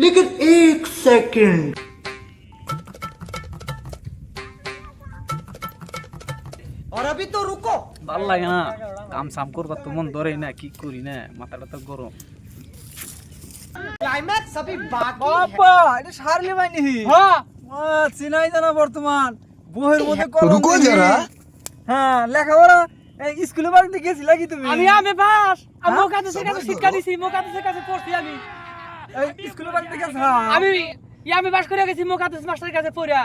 लेकिन एक सेकंड और अभी तो रुको ভাল লাগে না কাম সাম করবার তো মন ধরেই না কি করি না মাথাটা তো গরম क्लाइमैक्स अभी बाकी है বাবা এটা সারলি মাইনি হ্যাঁ আহ, চিনাই জানা বর্তমান বইয়ের মধ্যে কলম রুকো দেখি। যারা। হ্যাঁ লেখাপড়া এই স্কুলে বাড়িতে গেছিলা কি তুমি আমি আমি বাস আমি হ্যাঁ? মোকাতে কাছে শিক্ষা দিছি মোকাতে কাছে পড়ছি আমি এই স্কুলে বাড়িতে গেছ? আমি আমি বাস করে গেছি মোকাতে মাস্টারের কাছে পড়া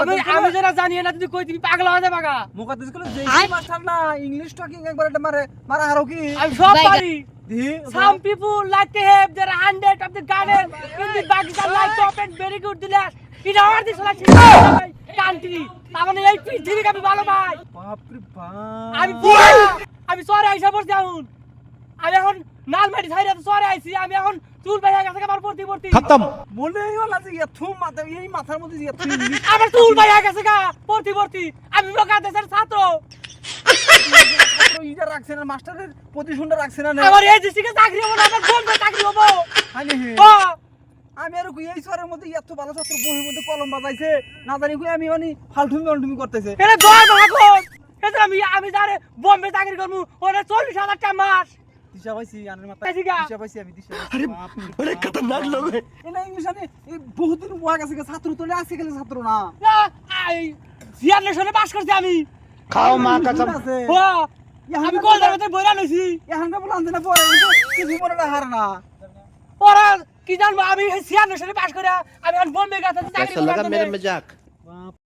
আমি আমি যারা জানি না তুই কই তুমি পাগল হয়ে যাবা গা। মুখাতে স্কুলে যে মাস্টার না ইংলিশ টকিং একবার এটা মারে মারা আরও কি? আমি সব পারি। দি Some people like to have their hundred of the garden in the Pakistan like to open very good the last. In our this like country. তার মানে এই পৃথিবীকে আমি ভালো পাই। বাপ রে বাপ। আমি আমি সরে আইসা পড়ছি এখন আমি এখন নালমাটি ছাইরা তো সরে আইছি আমি এখন চুল পাইয়া গেছে আমার পড়তি পড়তি। হল আছে ইয়া থুম মাথা এই মাথার মধ্যে ইয়া থুম আমার চুল গেছে গা পড়তি পড়তি। আমি ছাত্র। ইটা রাখছে না মাস্টারের পজিশনটা রাখছে না আমার এই ডিস্ট্রিক্টে চাকরি হব না আমার বোম্বে চাকরি হব। হানি আমি আর কই এই সরের মধ্যে এত ভালো ছাত্র বইয়ের মধ্যে কলম বাজাইছে না জানি কই আমি মানে ফালটুমি করতেছে। এটা আমি আমি বোম্বে চাকরি করব ওটা চল্লিশ হাজার টাকা মাস। দিশা আমি ছাত্র গেলে ছাত্র না। করছি আমি। আমি কি জানব? আমি সিয়ার লেশনে করে আমি বোম্বে গেছি চাকরি মজাক।